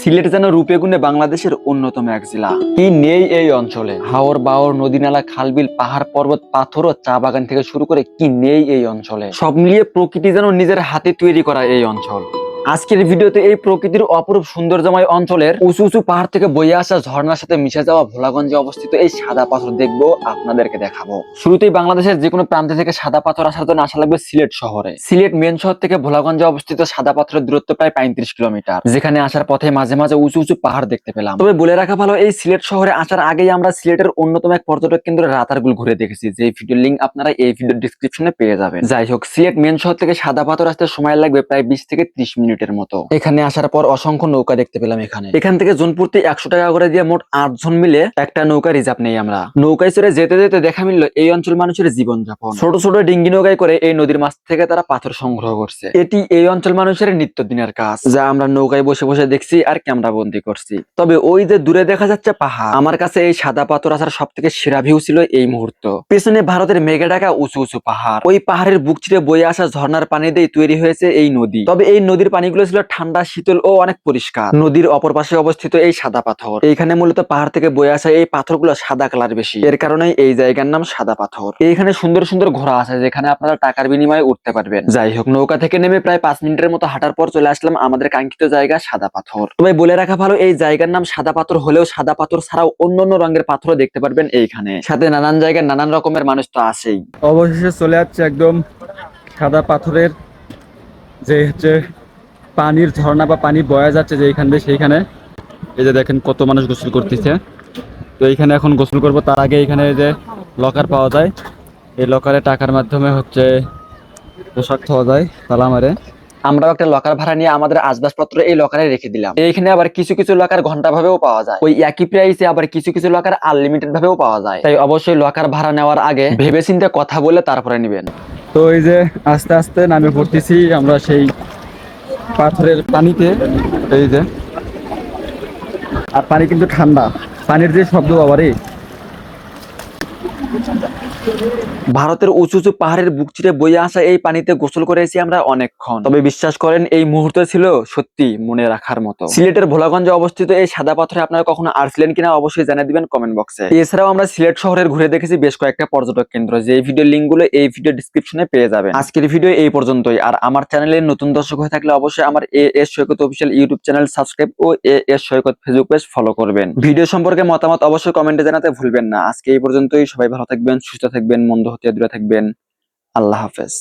সিলেট যেন রূপে গুণে বাংলাদেশের অন্যতম এক জেলা। কি নেই এই অঞ্চলে? হাওর বাওর নদী নালা খালবিল, পাহাড়, পর্বত, পাথর ও চা বাগান থেকে শুরু করে কি নেই এই অঞ্চলে? সব মিলিয়ে প্রকৃতি যেন নিজের হাতে তৈরি করা এই অঞ্চল। আজকের ভিডিওতে এই প্রকৃতির অপরূপ সৌন্দর্যময় অঞ্চলের উঁচু উঁচু পাহাড় থেকে বয়ে আসা ঝর্ণার সাথে মিশে যাওয়া ভোলাগঞ্জে অবস্থিত এই সাদা পাথর দেখব, আপনাদেরকে দেখাবো। শুরুতেই বাংলাদেশের যে কোনো প্রান্ত থেকে সাদা পাথর আসার জন্য আসা লাগবে সিলেট শহরে। সিলেট মেন শহর থেকে ভোলাগঞ্জে অবস্থিত সাদা পাথরের দূরত্ব প্রায় পঁয়ত্রিশ কিলোমিটার। যেখানে আসার পথে মাঝে মাঝে উঁচু উঁচু পাহাড় দেখতে পেলাম। তবে বলে রাখা ভালো, এই সিলেট শহরে আসার আগেই আমরা সিলেটের অন্যতম এক পর্যটক কেন্দ্র রাতারগুল ঘুরে দেখেছি। যে ভিডিও লিঙ্ক আপনারা এই ভিডিও ডিসক্রিপশনে পেয়ে যাবেন। যাই হোক, সিলেট মেন শহর থেকে সাদা পাথর আসতে সময় লাগবে প্রায় বিশ থেকে ত্রিশ মিনিটের মতো। এখানে আসার পর অসংখ্য নৌকা দেখতে পেলাম এখানে। এখান থেকে জোনপুরতে একশো টাকা করে দিয়ে মোট আট জন মিলে একটা নৌকা রিজার্ভ নেই আমরা। নৌকায় চড়ে যেতে যেতে দেখা মিলল এই অঞ্চল মানুষের জীবনযাপন। ছোট ছোট ডিঙ্গি নৌকায় করে এই নদীর মাছ থেকে তারা পাথর সংগ্রহ করছে। এটি এই অঞ্চল মানুষের নিত্যদিনের কাজ। যা আমরা নৌকায় বসে বসে দেখছি আর ক্যামেরা বন্দি করছি। তবে ওই যে দূরে দেখা যাচ্ছে পাহাড়। আমার কাছে এই সাদা পাথর আসার সব থেকে সেরা ভিউ ছিল এই মুহূর্ত। পেছনে ভারতের মেঘে ঢাকা উঁচু উঁচু পাহাড়। ওই পাহাড়ের বুক চিরে বয়ে আসা ঝর্ণার পানি দিয়ে তৈরি হয়েছে এই নদী। তবে এই নদীর পানিগুলো ছিল ঠান্ডা, শীতল ও অনেক পরিষ্কার। নদীর অপর পাশে অবস্থিত এই সাদা পাথর। এইখানে মূলত পাহাড় থেকে বয়ে আসা এই পাথরগুলো সাদা কালার বেশি। এর কারণে এই জায়গার নাম সাদা পাথর। এইখানে সুন্দর সুন্দর ঘোড়া আছে, যেখানে আপনারা টাকার বিনিময়ে উঠতে পারবেন। যাই হোক, নৌকা থেকে নেমে প্রায় পাঁচ মিনিটের মতো হাঁটার পর চলে আসলাম আমাদের কাঙ্ক্ষিত জায়গা সাদা পাথর। তবে বলে রাখা ভালো, এই জায়গার নাম সাদা পাথর হলেও সাদা পাথর ছাড়াও অন্য রঙের পাথরও দেখতে পারবেন এইখানে। সাথে নানান জায়গায় নানান রকমের মানুষ তো আছেই। অবশেষে চলে যাচ্ছে একদম সাদা পাথরের, যে হচ্ছে পানির ঝর্ণা বা পানি বয়া যাচ্ছে যে এইখান দিয়ে সেইখানে এই যে দেখেন কত মানুষ গোসল করতেছে। তো এইখানে এখন গোসল করব তার আগে এখানে যে লকার পাওয়া যায়। এই লকারে টাকার মাধ্যমে হচ্ছে পোশাক পাওয়া যায় তালা মারে আমরাও একটা লকার ভাড়া নিয়ে আমাদের আসবাবপত্র এই লকারে রেখে দিলাম। এইখানে আবার কিছু কিছু লকার ঘণ্টা ভাবেও পাওয়া যায়। ওই একই প্রাইসে আবার কিছু কিছু লকার আনলিমিটেড ভাবেও পাওয়া যায়। তাই অবশ্যই লকার ভাড়া নেওয়ার আগে ভেবে চিন্তে কথা বলে তারপরে নেবেন। তো এই যে আস্তে আস্তে নামে পড়তেছি আমরা সেই পাথরের পানিতে এই যে। আর পানি কিন্তু ঠান্ডা। পানির যে শব্দ বাবারে। ভারতের উঁচু উঁচু পাহাড়ের বুক চিরে বয়ে আসা এই পানিতে গোসল করে করেছি আমরা অনেকক্ষণ। তবে বিশ্বাস করেন, এই মুহূর্ত ছিল সত্যি মনে রাখার মতো। সিলেটের ভোলাগঞ্জে অবস্থিত এই সাদা পাথরে আপনারা কখনো আসলেন কিনা অবশ্যই জানিয়ে দিবেন কমেন্ট বক্সে এছাড়াও আমরা সিলেট শহরের ঘুরে দেখেছি বেশ কয়েকটা পর্যটক কেন্দ্র, যে ভিডিও লিঙ্কগুলো এই ভিডিও ডিসক্রিপশনে পেয়ে যাবেন। আজকের ভিডিও এই পর্যন্তই। আর আমার চ্যানেলে নতুন দর্শক হয়ে থাকলে অবশ্যই আমার A S Saikat official YouTube channel subscribe O A S Saikat Facebook page follow করবেন। ভিডিও সম্পর্কে মতামত অবশ্যই কমেন্টে জানাতে ভুলবেন না। আজকে এই পর্যন্তই। সবাই ভালো থাকবেন, সুস্থ থাকবেন, মন্দ হতে দূরে থাকবেন। আল্লাহ হাফেজ।